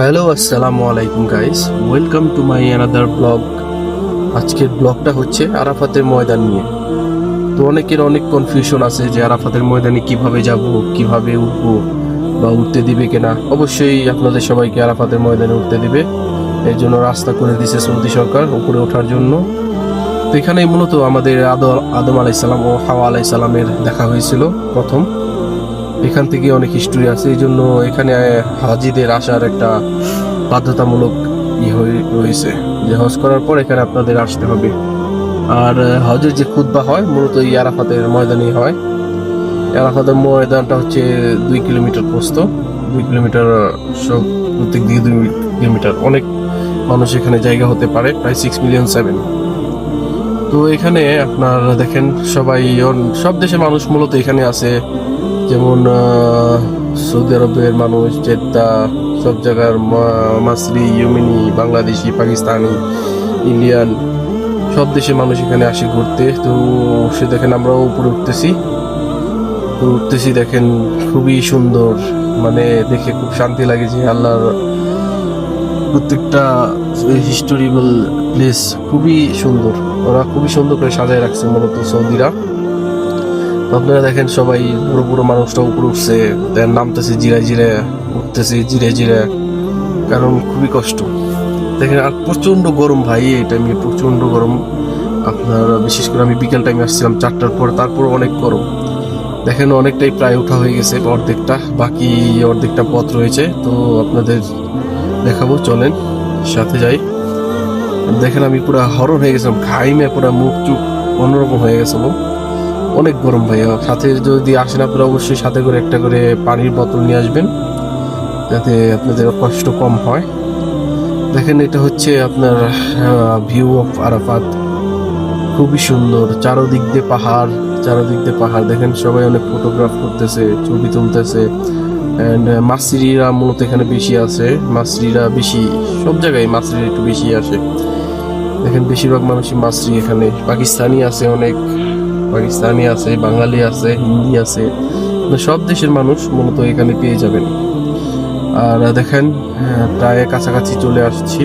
Hello আসসালামু আলাইকুম guys welcome to my another vlog আজকের ব্লগটা হচ্ছে আরাফাতের ময়দান নিয়ে। তো অনেকের অনেক কনফিউশন আছে যে আরাফাতের ময়দানে কীভাবে যাব, কীভাবে উঠবো বা উঠতে দিবে কিনা। অবশ্যই আপনাদের সবাইকে আরাফাতের ময়দানে উঠতে দিবে। এর জন্য রাস্তা করে দিয়েছে সৌদি সরকার উপরে ওঠার জন্য। তো এখানে মূলত আমাদের আদম আলাইসাল্লাম ও হাওয়া আলাইসালামের দেখা হয়েছিল প্রথম। এখান থেকে অনেক হিস্টোরি আছে, এই জন্য এখানে হাজিদের আসার একটা বাধ্যতামূলক ই হয়ে রয়েছে। যে হজ করার পর এখানে আপনাদের আসতে হবে। আর হজের যে খুদ্া হয়, মূলত এই আরাফাতের ময়দানে হয়। আরাফাতের ময়দানটা হচ্ছে দুই কিলোমিটার প্রস্ত দুই কিলোমিটার সব প্রত্যেক দিকে দুই কিলোমিটার। অনেক মানুষ এখানে জায়গা হতে পারে, প্রায় সিক্স মিলিয়ন সেভেন তো এখানে আপনার দেখেন, সবাই সব দেশের মানুষ মূলত এখানে আছে। যেমন সৌদি আরবের মানুষ, জেদ্দা, সব জায়গার মাসরি ইউমিনি বাংলাদেশি, পাকিস্তানি, ইন্ডিয়ান, সব দেশের মানুষ এখানে আসে ঘুরতে। তো সে দেখেন আমরাও উপরে উঠতেছি। তো উঠতেছি, দেখেন খুবই সুন্দর মানে দেখে খুব শান্তি লাগে যে আল্লাহর প্রত্যেকটা হিস্টোরিবল প্লেস খুবই সুন্দর। ওরা খুবই সুন্দর করে সাজায় রাখছে মূলত সৌদিরা। আপনারা দেখেন সবাই পুরো পুরো মানুষটা উপরে উঠছে নামতেছে জিরায় জিরে উঠতেছে জিরে জিরে কারণ খুবই কষ্ট। দেখেন, আর প্রচণ্ড গরম ভাই, এই টাইমে প্রচণ্ড গরম। আপনার বিশেষ করে আমি বিকেল টাইমে আসছিলাম চারটার পর, তারপর অনেক গরম। দেখেন, অনেকটাই প্রায় ওঠা হয়ে গেছে অর্ধেকটা, বাকি অর্ধেকটা পথ রয়েছে। তো আপনাদের দেখাবো, চলেন, সাথে যাই। দেখেন, আমি পুরো হরণ হয়ে গেছিলাম, ঘাইমে পুরো মুখ চুপ অন্যরকম হয়ে গেছিল অনেক গরম ভাইয়া। সাথে যদি আসেন আপনারা অবশ্যই সাথে করে একটা করে পানির বোতল নিয়ে আসবেন, যাতে আপনাদের কষ্ট কম হয়। দেখেন এটা হচ্ছে আপনার ভিউ অফ আরাফাত। খুবই সুন্দর, চারোদিক দিয়ে পাহাড়, চারোদিক দিয়ে পাহাড়। দেখেন সবাই অনেক ফটোগ্রাফ করতেছে, ছবি তুলতেছে। অ্যান্ড মাসরিরা মূলত এখানে বেশি আছে। মাসরিরা বেশি, সব জায়গায় মাসরি একটু বেশি আসে। দেখেন বেশিরভাগ মানুষই মাসরি এখানে। পাকিস্তানি আছে অনেক। পাকিস্তানি আছে বাঙালি আছে হিন্দি আছে মানে সব দেশের মানুষ মূলত এখানে পেয়ে যাবেন। আর দেখেন হ্যাঁ, প্রায় কাছাকাছি চলে আসছি।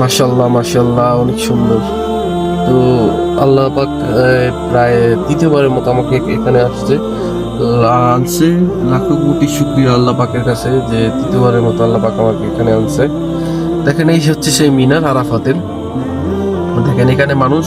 মাশাল্লাহ মাশাল্লাহ অনেক সুন্দর। তো আল্লাহ পাক প্রায় দ্বিতীয়বারের মতো আমাকে এখানে আসছে। আনছে লাখো কোটি শুক্রিয়া আল্লাহ পাকের কাছে যে তৃতীয়বারের মতো আল্লাহ পাক আমাকে এখানে আনছে। দেখেন এই হচ্ছে সেই মিনার আরাফাতের। দেখেন এখানে মানুষ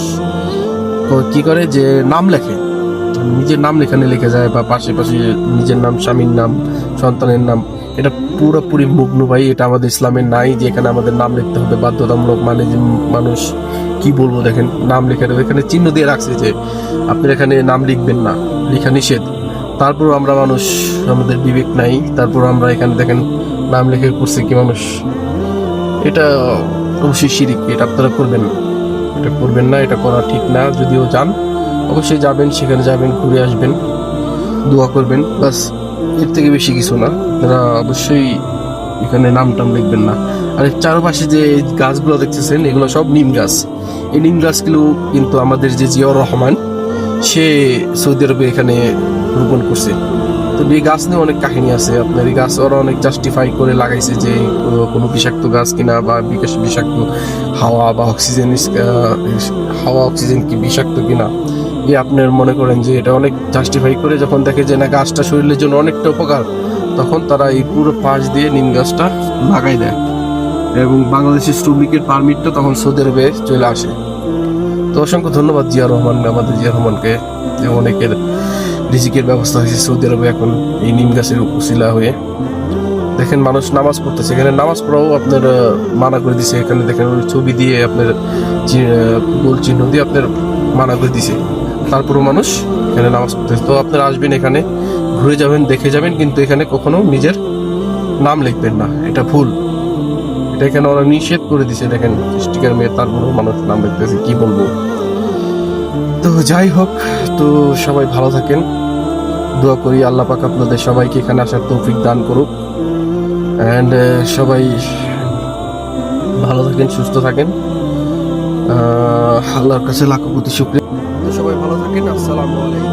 ক- করে? যে নাম লেখে। নিজের নাম এখানে লিখে যায় বা পাশে পাশে নিজের নাম, স্বামীর নাম, সন্তানের নাম। এটা পুরোপুরি মুগ্ন ভাই, এটা আমাদের ইসলামের নাই যে এখানে আমাদের নাম লিখতে হবে। বাধ্যতামূলক মানে যে মানুষ কি বলব দেখেন, নাম লেখা এখানে চিহ্ন দিয়ে রাখছে যে আপনি এখানে নাম লিখবেন না, লেখা নিষেধ। তারপর আমরা মানুষ, আমাদের বিবেক নাই। তারপর আমরা এখানে দেখেন, নাম লিখে করছে কি মানুষ? এটা অবশ্যই শিরিক, এটা আপনারা করবেন না। এটা করবেন না, এটা করা ঠিক না, যদিও যান, অবশ্যই যাবেন, সেখানে যাবেন, ঘুরে আসবেন, দোয়া করবেন, বাসের থেকে বেশি কিছু না। আপনারা অবশ্যই এখানে নাম টাম লিখবেন না। আর চারপাশে যে গাছগুলো দেখতেছেন, এগুলো সব নিম গাছ। এই নিম গাছগুলো কিন্তু আমাদের যে জিয়াউর রহমান, সে সৌদি আরবে এখানে রোপণ করছে। তো এই গাছ নিয়ে অনেক কাহিনী আছে। আপনার এই গাছ ওরা অনেক জাস্টিফাই করে লাগাইছে যে কোনো বিষাক্ত গাছ কিনা বা বিকাশ বিষাক্ত হাওয়া বা অক্সিজেন হাওয়া অক্সিজেন কি বিষাক্ত কিনা। এ আপনার মনে করেন যে এটা অনেক জাস্টিফাই করে যখন দেখে যে না, গাছটা শরীরের জন্য অনেকটা উপকার, তখন তারা এই পুরো পাশ দিয়ে নিম গাছটা লাগাই দেয়। এবং বাংলাদেশের শ্রমিকের পারমিটটা তখন সৌদি আরবে চলে আসে। তো অসংখ্য ধন্যবাদ জিয়া রহমান, আমাদের জিয়া রহমানকে, যে অনেকের রিজিকের ব্যবস্থা হয়েছে সৌদি আরবে এখন এই নিম গাছের উসিলা হয়ে। দেখেন, মানুষ নামাজ পড়তেছে। এখানে নামাজ পড়াও আপনার মানা করে দিছে। এখানে দেখেন ছবি দিয়ে আপনার গোল চিহ্ন দিয়ে আপনার মানা করে দিছে। তারপরও মানুষ এখানে নামাজ পড়তেছে। তো আপনারা আসবেন এখানে, ঘুরে যাবেন, দেখে যাবেন, কিন্তু এখানে কখনো নিজের নাম লিখবেন না। এটা ভুল। এটা এখানে ওরা নিষেধ করে দিছে। দেখেন, স্টিকার মেয়ে তারপরেও মানুষ নাম লিখতেছে। কি বলব? তো যাই হোক, তো সবাই ভালো থাকেন। দোয়া করি আল্লাহ পাক আপনাদের সবাইকে এখানে আসার তৌফিক দান করুক। অ্যান্ড uh, সবাই ভালো থাকেন, সুস্থ থাকেন। আল্লাহর কাছে লাখো প্রতি শুক্রিয়া। সবাই ভালো থাকেন, আসসালামু আলাইকুম।